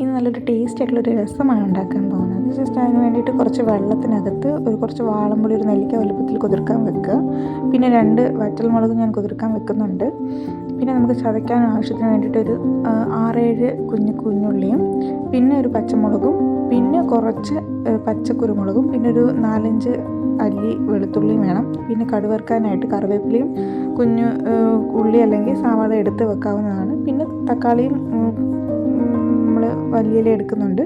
ഇനി നല്ലൊരു ടേസ്റ്റ് ആയിട്ടുള്ളൊരു രസമാണ് ഉണ്ടാക്കാൻ പോകുന്നത്. ജസ്റ്റ് അതിന് വേണ്ടിയിട്ട് കുറച്ച് വെള്ളത്തിനകത്ത് ഒരു കുറച്ച് വാളംപുളി ഒരു നെല്ലിക്ക വലുപ്പത്തിൽ കുതിർക്കാൻ വെക്കുക. പിന്നെ രണ്ട് വറ്റൽമുളക് ഞാൻ കുതിർക്കാൻ വെക്കുന്നുണ്ട്. പിന്നെ നമുക്ക് ചതയ്ക്കാൻ ആവശ്യത്തിന് വേണ്ടിയിട്ട് ഒരു ആ, ആറേഴ് കുഞ്ഞു കുഞ്ഞുള്ളിയും പിന്നെ ഒരു പച്ചമുളകും പിന്നെ കുറച്ച് പച്ചക്കുരുമുളകും പിന്നെ ഒരു നാലഞ്ച് അല്ലി വെളുത്തുള്ളിയും വേണം. പിന്നെ കടുവറുക്കാനായിട്ട് കറിവേപ്പിലയും കുഞ്ഞു ഉള്ളി അല്ലെങ്കിൽ സവാള എടുത്ത് വെക്കാവുന്നതാണ്. പിന്നെ തക്കാളിയും നമ്മൾ വലിയ എടുക്കുന്നുണ്ട്.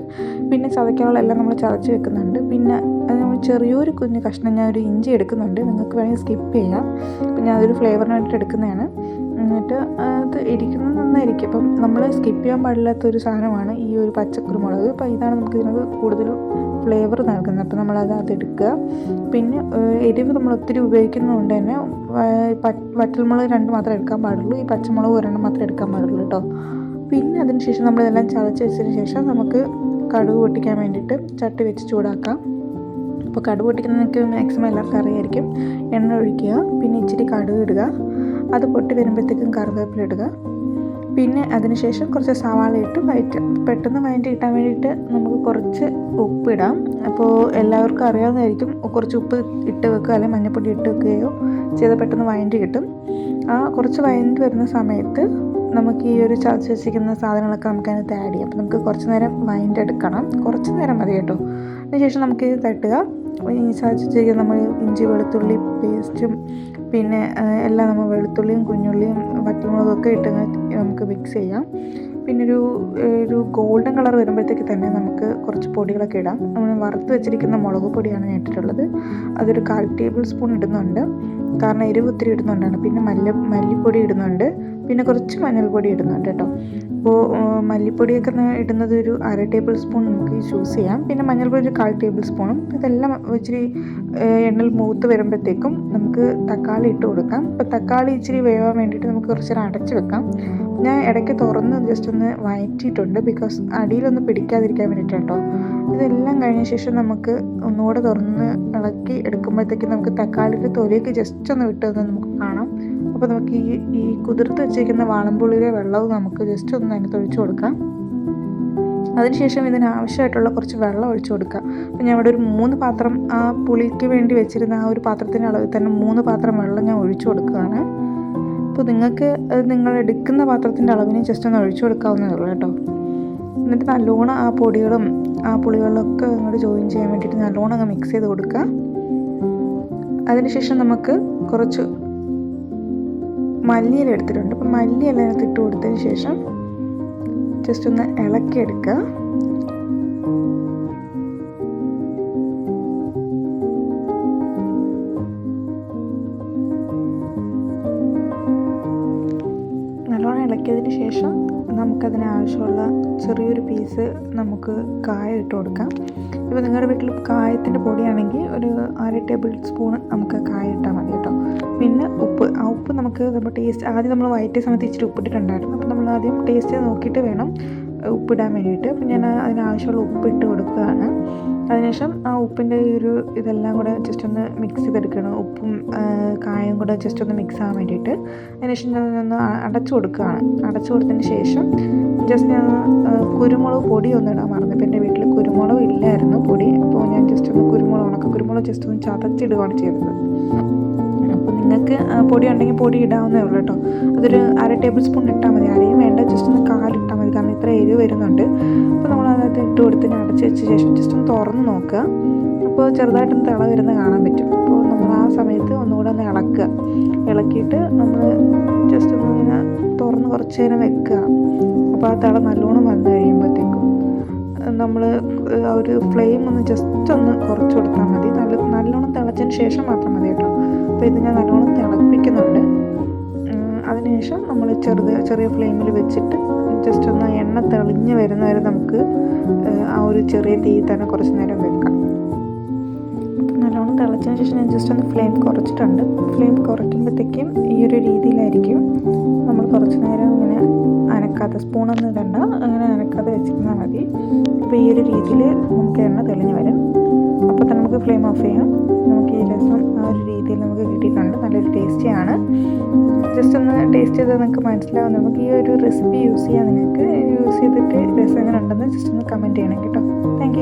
പിന്നെ ചതയ്ക്കാനുള്ള എല്ലാം നമ്മൾ ചതച്ച് വെക്കുന്നുണ്ട്. പിന്നെ അത് നമ്മൾ ചെറിയൊരു കുഞ്ഞ് കഷ്ണം ഞാൻ ഒരു ഇഞ്ചി എടുക്കുന്നുണ്ട്. നിങ്ങൾക്ക് വേണമെങ്കിൽ സ്കിപ്പ് ചെയ്യാം. പിന്നെ അതൊരു ഫ്ലേവറിന് വേണ്ടിയിട്ട് എടുക്കുന്നതാണ്. എന്നിട്ട് അത് ഇരിക്കുന്നത് നന്നായിരിക്കും. അപ്പം നമ്മൾ സ്കിപ്പ് ചെയ്യാൻ പാടില്ലാത്ത ഒരു സാധനമാണ് ഈ ഒരു പച്ചക്കുരുമുളക്. അപ്പോൾ ഇതാണ് നമുക്ക് ഇതിനകത്ത് കൂടുതൽ ഫ്ലേവർ നൽകുന്നത്. അപ്പോൾ നമ്മളത് അതെടുക്കുക പിന്നെ എരിവ് നമ്മൾ ഒത്തിരി ഉപയോഗിക്കുന്നതുകൊണ്ട് തന്നെ വറ്റൽമുളക് രണ്ട് മാത്രമേ എടുക്കാൻ പാടുള്ളൂ. ഈ പച്ചമുളക് ഒരെണ്ണം മാത്രമേ എടുക്കാൻ പാടുള്ളൂ കേട്ടോ. പിന്നെ അതിന് ശേഷം നമ്മളിതെല്ലാം ചതച്ച് വെച്ചതിന് ശേഷം നമുക്ക് കടുക് പൊട്ടിക്കാൻ വേണ്ടിയിട്ട് ചട്ടി വെച്ച് ചൂടാക്കാം. അപ്പോൾ കടുക് പൊട്ടിക്കുന്നതൊക്കെ മാക്സിമം എല്ലാവർക്കും അറിയായിരിക്കും. എണ്ണ ഒഴിക്കുക പിന്നെ ഇച്ചിരി കടുക് ഇടുക. അത് പൊട്ടി വരുമ്പോഴത്തേക്കും കറിവേപ്പില ഇടുക. പിന്നെ അതിനുശേഷം കുറച്ച് സവാള ഇട്ട് വയറ്റുക പെട്ടെന്ന് വയറ്റി കിട്ടാൻ വേണ്ടിയിട്ട് നമുക്ക് കുറച്ച് ഉപ്പിടാം അപ്പോൾ എല്ലാവർക്കും അറിയാവുന്നതായിരിക്കും കുറച്ച് ഉപ്പ് ഇട്ട് വെക്കുക അല്ലെങ്കിൽ മഞ്ഞൾപ്പൊടി ഇട്ട് വെക്കുകയോ ചെയ്താൽ പെട്ടെന്ന് വയറ്റി കിട്ടും. ആ കുറച്ച് വയറ്റി വരുന്ന സമയത്ത് നമുക്ക് ഈ ഒരു ചതച്ച് വെച്ചിരിക്കുന്ന സാധനങ്ങളൊക്കെ നമുക്ക് അതിനകത്ത് ആഡ് ചെയ്യാം. അപ്പോൾ നമുക്ക് കുറച്ച് നേരം വൈൻഡ് എടുക്കണം. കുറച്ച് നേരം മതി കേട്ടോ. അതിനുശേഷം നമുക്ക് ഇത് തട്ടുക. ഈ ചതച്ച് വെച്ചിരിക്കുന്ന നമ്മൾ ഇഞ്ചി വെളുത്തുള്ളി പേസ്റ്റും പിന്നെ എല്ലാം നമ്മൾ വെളുത്തുള്ളിയും കുഞ്ഞുള്ളിയും വറ്റമുളകൊക്കെ ഇട്ട് നമുക്ക് മിക്സ് ചെയ്യാം. പിന്നെ ഒരു ഒരു ഗോൾഡൻ കളർ വരുമ്പോഴത്തേക്ക് തന്നെ നമുക്ക് കുറച്ച് പൊടികളൊക്കെ ഇടാം. നമ്മൾ വറുത്ത് വെച്ചിരിക്കുന്ന മുളക് പൊടിയാണ് ഞാൻ ഇട്ടിട്ടുള്ളത്. അതൊരു കാൽ ടേബിൾ സ്പൂൺ ഇടുന്നുണ്ട്. കാരണം എരിവ് ഒത്തിരി ഇടുന്നുണ്ടാണ്. പിന്നെ മല്ല മല്ലിപ്പൊടി ഇടുന്നുണ്ട്. പിന്നെ കുറച്ച് മഞ്ഞൾപ്പൊടി ഇടുന്നുണ്ട് കേട്ടോ. അപ്പോൾ മല്ലിപ്പൊടിയൊക്കെ ഇടുന്നത് ഒരു അര ടേബിൾ സ്പൂൺ നമുക്ക് ചൂസ് ചെയ്യാം. പിന്നെ മഞ്ഞൾപ്പൊടി ഒരു കാൽ ടേബിൾ സ്പൂണും ഇതെല്ലാം ഇച്ചിരി എണ്ണയിൽ മൂത്ത് വരുമ്പോഴത്തേക്കും നമുക്ക് തക്കാളി ഇട്ട് കൊടുക്കാം. അപ്പോൾ തക്കാളി ഇച്ചിരി വേവാൻ വേണ്ടിയിട്ട് നമുക്ക് കുറച്ച് നേരം അടച്ച് വെക്കാം. ഞാൻ ഇടയ്ക്ക് തുറന്ന് ജസ്റ്റ് ഒന്ന് വഴറ്റിയിട്ടുണ്ട്. ബിക്കോസ് അടിയിലൊന്ന് പിടിക്കാതിരിക്കാൻ വേണ്ടിയിട്ട് കേട്ടോ ഇതെല്ലാം കഴിഞ്ഞ ശേഷം നമുക്ക് ഒന്നുകൂടെ തുറന്ന് ഇളക്കി എടുക്കുമ്പോഴത്തേക്കും നമുക്ക് തക്കാളിയുടെ തൊലിയൊക്കെ ജസ്റ്റ് ഒന്ന് വിട്ടു തന്നെ നമുക്ക് കാണാം. അപ്പോൾ നമുക്ക് ഈ ഈ കുതിർത്ത് വെച്ചിരിക്കുന്ന വാളമ്പുള്ളിയുടെ വെള്ളവും നമുക്ക് ജസ്റ്റ് ഒന്ന് അതിനകത്ത് ഒഴിച്ചു കൊടുക്കാം. അതിനുശേഷം ഇതിന് ആവശ്യമായിട്ടുള്ള കുറച്ച് വെള്ളം ഒഴിച്ചു കൊടുക്കുക അപ്പോൾ ഞാൻ ഇവിടെ ഒരു മൂന്ന് പാത്രം ആ പുളിക്ക് വേണ്ടി വെച്ചിരുന്ന ആ ഒരു പാത്രത്തിന്റെ അളവിൽ തന്നെ മൂന്ന് പാത്രം വെള്ളം ഞാൻ ഒഴിച്ചു കൊടുക്കുകയാണ്. അപ്പോൾ നിങ്ങൾക്ക് നിങ്ങൾ എടുക്കുന്ന പാത്രത്തിന്റെ അളവിന് ജസ്റ്റ് ഒന്ന് ഒഴിച്ചു കൊടുക്കാവുന്നതേ ഉള്ളൂ കേട്ടോ. എന്നിട്ട് നല്ലോണം ആ പൊടികളും ആ പുളികളൊക്കെ അങ്ങോട്ട് ജോയിൻ ചെയ്യാൻ വേണ്ടിയിട്ട് നല്ലോണം അങ്ങ് മിക്സ് ചെയ്ത് കൊടുക്കുക. അതിനുശേഷം നമുക്ക് കുറച്ച് മല്ലിയില എടുത്തിട്ടുണ്ട്. അപ്പം മല്ലിയില അതിനകത്ത് ഇട്ട് കൊടുത്തതിന് ശേഷം ജസ്റ്റ് ഒന്ന് ഇളക്കി എടുക്കുക നല്ലോണം ഇളക്കിയതിന് ശേഷം നമുക്കതിന് ആവശ്യമുള്ള ചെറിയൊരു പീസ് നമുക്ക് കായ ഇട്ട് കൊടുക്കാം. ഇപ്പോൾ നിങ്ങളുടെ വീട്ടിൽ കായത്തിന്റെ പൊടിയാണെങ്കിൽ ഒരു അര ടേബിൾ സ്പൂൺ നമുക്ക് കായ ഇട്ടാൽ മതി കേട്ടോ. പിന്നെ ഉപ്പ് ആ ഉപ്പ് നമുക്ക് നമ്മൾ ടേസ്റ്റ് ആദ്യം നമ്മൾ വയറ്റിയ സമയത്ത് ഇച്ചിരി ഉപ്പിട്ടിട്ടുണ്ടായിരുന്നു. അപ്പോൾ നമ്മൾ ആദ്യം ടേസ്റ്റ് നോക്കിയിട്ട് വേണം ഉപ്പിടാൻ വേണ്ടിയിട്ട്. അപ്പോൾ ഞാൻ അതിനാവശ്യമുള്ള ഉപ്പിട്ട് കൊടുക്കുകയാണ്. അതിനുശേഷം ആ ഉപ്പിന്റെ ഈ ഒരു ഇതെല്ലാം കൂടെ ജസ്റ്റ് ഒന്ന് മിക്സ് ചെയ്തെടുക്കണം. ഉപ്പും കായും കൂടെ ജസ്റ്റ് ഒന്ന് മിക്സ് ആവാൻ വേണ്ടിയിട്ട്. അതിനുശേഷം ഞാൻ ഒന്ന് അടച്ചു കൊടുക്കുകയാണ്. അടച്ചു കൊടുത്തതിന് ശേഷം ജസ്റ്റ് ഞാൻ കുരുമുളക് പൊടി ഒന്ന് ഇടാൻ മറന്നു. ഇപ്പോൾ എന്റെ വീട്ടിൽ കുരുമുളക് ഇല്ലായിരുന്നു പൊടി. അപ്പോൾ ഞാൻ ജസ്റ്റ് ഒന്ന് കുരുമുളക് ഉണക്ക കുരുമുളക് ജസ്റ്റ് ഒന്ന് ചതച്ചിടുകയാണ് ചെയ്തത്. അപ്പോൾ നിങ്ങൾക്ക് പൊടി ഉണ്ടെങ്കിൽ പൊടി ഇടാവുന്നേ ഉള്ളൂ കേട്ടോ. അതൊരു അര ടേബിൾ സ്പൂൺ ഇട്ടാൽ മതി. അരയും വേണ്ട ജസ്റ്റ് ഒന്ന് ഇത്ര എരിവ് വരുന്നുണ്ട്. അപ്പോൾ നമ്മൾ അതിനകത്ത് ഇട്ട് കൊടുത്ത് അടച്ച് വെച്ച ശേഷം ജസ്റ്റ് ഒന്ന് തുറന്ന് നോക്കുക. അപ്പോൾ ചെറുതായിട്ടൊന്ന് തിള വരുന്നത് കാണാൻ പറ്റും. അപ്പോൾ നമ്മൾ ആ സമയത്ത് ഒന്നുകൂടെ ഒന്ന് ഇളക്കുക. ഇളക്കിയിട്ട് നമ്മൾ ജസ്റ്റ് ഒന്ന് ഇങ്ങനെ തുറന്ന് കുറച്ച് നേരം വെക്കുക. അപ്പോൾ ആ തിള നല്ലോണം വന്നു കഴിയുമ്പോഴത്തേക്കും നമ്മൾ ആ ഒരു ഫ്ലെയിം ഒന്ന് ജസ്റ്റ് ഒന്ന് കുറച്ച് കൊടുത്താൽ മതി. നല്ല നല്ലോണം തിളച്ചതിന് ശേഷം മാത്രം മതി കേട്ടോ. അപ്പോൾ ഇത് ഞാൻ നല്ലോണം തിളപ്പിക്കുന്നുണ്ട്. അതിനുശേഷം നമ്മൾ ചെറുത് ചെറിയ ഫ്ലെയിമിൽ വെച്ചിട്ട് ജസ്റ്റ് ഒന്ന് എണ്ണ തെളിഞ്ഞ് വരുന്ന വരെ നമുക്ക് ആ ഒരു ചെറിയ തീ തന്നെ കുറച്ച് നേരം വെക്കാം. നല്ലോണം തിളച്ചതിന് ശേഷം ഞാൻ ജസ്റ്റ് ഒന്ന് ഫ്ലെയിം കുറച്ചിട്ടുണ്ട്. ഫ്ലെയിം കുറയ്ക്കുമ്പോഴത്തേക്കും ഈ ഒരു രീതിയിലായിരിക്കും നമ്മൾ കുറച്ച് നേരം ഇങ്ങനെ അനക്കാതെ സ്പൂണൊന്നും ഇടണ്ട അങ്ങനെ അനക്കാതെ വെച്ചിരുന്നാൽ മതി. അപ്പോൾ ഈ ഒരു രീതിയിൽ നമുക്ക് എണ്ണ തെളിഞ്ഞ് വരും. നമുക്ക് ഫ്ലെയിം ഓഫ് ചെയ്യാം. നമുക്ക് ഈ രസം ആ ഒരു രീതിയിൽ നമുക്ക് കിട്ടിയിട്ടുണ്ട്. നല്ലൊരു ടേസ്റ്റിയാണ് ജസ്റ്റ് ഒന്ന് ടേസ്റ്റ് ചെയ്താൽ നിങ്ങൾക്ക് മനസ്സിലാവും. നമുക്ക് ഈ ഒരു റെസിപ്പി യൂസ് ചെയ്യാം നിങ്ങൾക്ക് യൂസ് ചെയ്തിട്ട് രസം എങ്ങനെ ഉണ്ടെന്ന് ജസ്റ്റ് ഒന്ന് കമന്റ് ചെയ്യണം കേട്ടോ. താങ്ക്